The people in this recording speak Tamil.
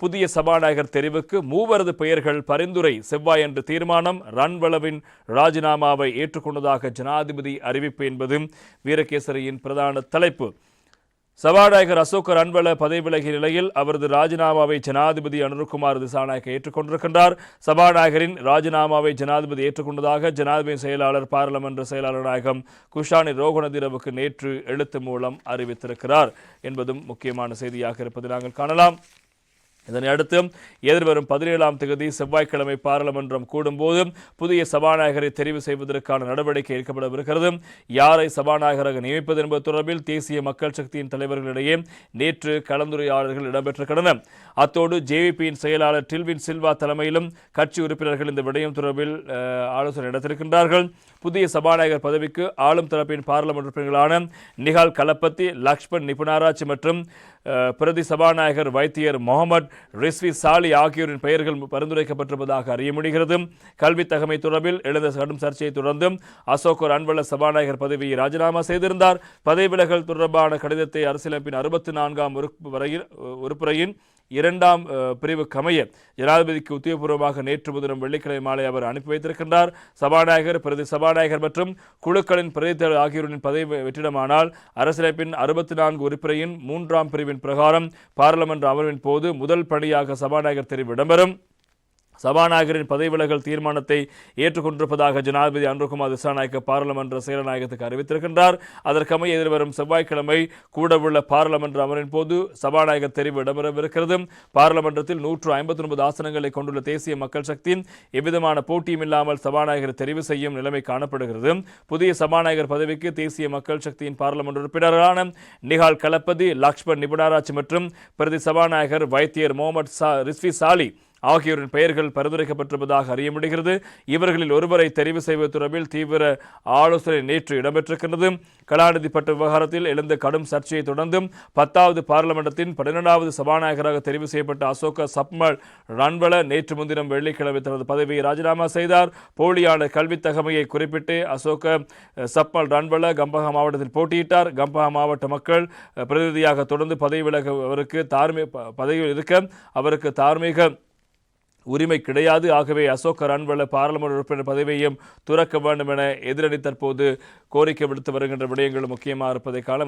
புதிய சபாநாயகர் தெரிவுக்கு மூவரது பெயர்கள் பரிந்துரை செவ்வாயன்று தீர்மானம் ரன்வளவின் ராஜினாமாவை ஏற்றுக்கொண்டதாக ஜனாதிபதி அறிவிப்பு என்பது வீரகேசரியின் பிரதான தலைப்பு. சபாநாயகர் அசோக் ரன்வள பதவி விலகிய நிலையில் அவரது ராஜினாமாவை ஜனாதிபதி அனுருகுமார் திசாநாயக்க ஏற்றுக்கொண்டிருக்கின்றார். சபாநாயகரின் ராஜினாமாவை ஜனாதிபதி ஏற்றுக்கொண்டதாக ஜனாதிபதி செயலாளர் பாராளுமன்ற செயலாளர் நாயகம் குஷானி ரோகணதிரவுக்கு நேற்று எழுத்து மூலம் அறிவித்திருக்கிறார். என்பதும் முக்கியமான செய்தியாக இருப்பதை நாங்கள் காணலாம். இதனை அடுத்து எதிர்வரும் பதினேழாம் தேதி செவ்வாய்க்கிழமை பாராளுமன்றம் கூடும்போது புதிய சபாநாயகரை தெரிவு செய்வதற்கான நடவடிக்கை எடுக்கப்படவிருக்கிறது. யாரை சபாநாயகராக நியமிப்பது என்பது தொடர்பில் தேசிய மக்கள் சக்தியின் தலைவர்களிடையே நேற்று கலந்துரையாடல்கள் இடம்பெற்றிருக்கின்றன. அத்தோடு ஜேவிபியின் செயலாளர் டில்வின் சில்வா தலைமையிலும் கட்சி உறுப்பினர்கள் இந்த விடயம் தொடர்பில் ஆலோசனை நடத்திருக்கின்றார்கள் புதிய சபாநாயகர் பதவிக்கு ஆளும் தரப்பின் பாராளுமன்ற உறுப்பினர்களான நிகால் கலப்பத்தி லக்ஷ்மண் நிபுணாராட்சி மற்றும் பிரதி சபாநாயகர் வைத்தியர் முகமது ரிஸ்வி சாலி ஆகியோரின் பெயர்கள் பரிந்துரைக்கப்பட்டிருப்பதாக அறிய முடிகிறது. கல்வி தகமை தொடர்பில் எழுந்த கடும் சர்ச்சையை தொடர்ந்து அசோகர் அன்வல சபாநாயகர் பதவியை ராஜினாமா செய்திருந்தார். பதவி விலகல் தொடர்பான கடிதத்தை அரசியலமைப்பின் அறுபத்தி நான்காம் உறுப்பு வரையில் உறுப்புரையின் இரண்டாம் பிரிவு பிரிவுக்கு ஜனாதிபதிக்கு உத்தியோகபூர்வமாக நேற்று முதலும் வெள்ளிக்கிழமை மாலை அவர் அனுப்பி வைத்திருக்கின்றார். சபாநாயகர் பிரதி சபாநாயகர் மற்றும் குழுக்களின் பிரதித்தேர்தல் ஆகியோரின் பதவி வெற்றிடமானால் அரசியலமைப்பின் அறுபத்தி நான்கு உறுப்பினரின் மூன்றாம் பிரிவின் பிரகாரம் பாராளுமன்ற அமர்வின் போது முதல் பணியாக சபாநாயகர் தெரிவு இடம்பெறும். சபாநாயகரின் பதவி விலகல் தீர்மானத்தை ஏற்றுக்கொண்டிருப்பதாக ஜனாதிபதி அன்ருகுமார் திசாநாயக்க பாராளுமன்ற செயலநாயகத்துக்கு அறிவித்திருக்கின்றார். அதற்கமைய எதிர்வரும் செவ்வாய்க்கிழமை கூடவுள்ள பாராளுமன்ற அமரின் போது சபாநாயகர் தெரிவு இடம்பெறவிருக்கிறது. பாராளுமன்றத்தில் நூற்று ஐம்பத்தி ஒன்பது ஆசனங்களை கொண்டுள்ள தேசிய மக்கள் சக்தி எவ்விதமான போட்டியும் இல்லாமல் சபாநாயகர் தெரிவு செய்யும் நிலைமை காணப்படுகிறது. புதிய சபாநாயகர் பதவிக்கு தேசிய மக்கள் சக்தியின் பாராளுமன்ற உறுப்பினரான நிகால் கலப்பதி லக்ஷ்மண் நிபுணராஜ் மற்றும் பிரதி சபாநாயகர் வைத்தியர் முகமது சா ரிஸ்வி சாலி ஆகியோரின் பெயர்கள் பரிந்துரைக்கப்பட்டிருப்பதாக அறிய முடிகிறது. இவர்களில் ஒருவரை தெரிவு செய்வது தொடர்பில் தீவிர ஆலோசனை நேற்று இடம்பெற்றிருக்கிறது கலாநிதி பட்ட விவகாரத்தில் எழுந்த கடும் சர்ச்சையை தொடர்ந்தும் பத்தாவது பாராளுமன்றத்தின் பன்னிரெண்டாவது சபாநாயகராக தெரிவு செய்யப்பட்ட அசோக சப்மல் ரன்வல நேற்று முன்தினம் வெள்ளிக்கிழமை தனது பதவியை ராஜினாமா செய்தார். போலியான கல்வித் தகமையை குறிப்பிட்டு அசோக சப்மல் ரன்வல கம்பஹா மாவட்டத்தில் போட்டியிட்டார். கம்பஹா மாவட்ட மக்கள் பிரதிநிதியாக தொடர்ந்து பதவி விலக அவருக்கு தார்மீக பதவியில் இருக்க அவருக்கு தார்மீக உரிமை கிடையாது. ஆகவே அசோக் ரன்வல பாராளுமன்ற உறுப்பினர் பதவியையும் துறக்க வேண்டும் என எதிரணி தற்போது கோரிக்கை விடுத்து வருகின்ற விடயங்கள் முக்கியமாக இருப்பதை காலம்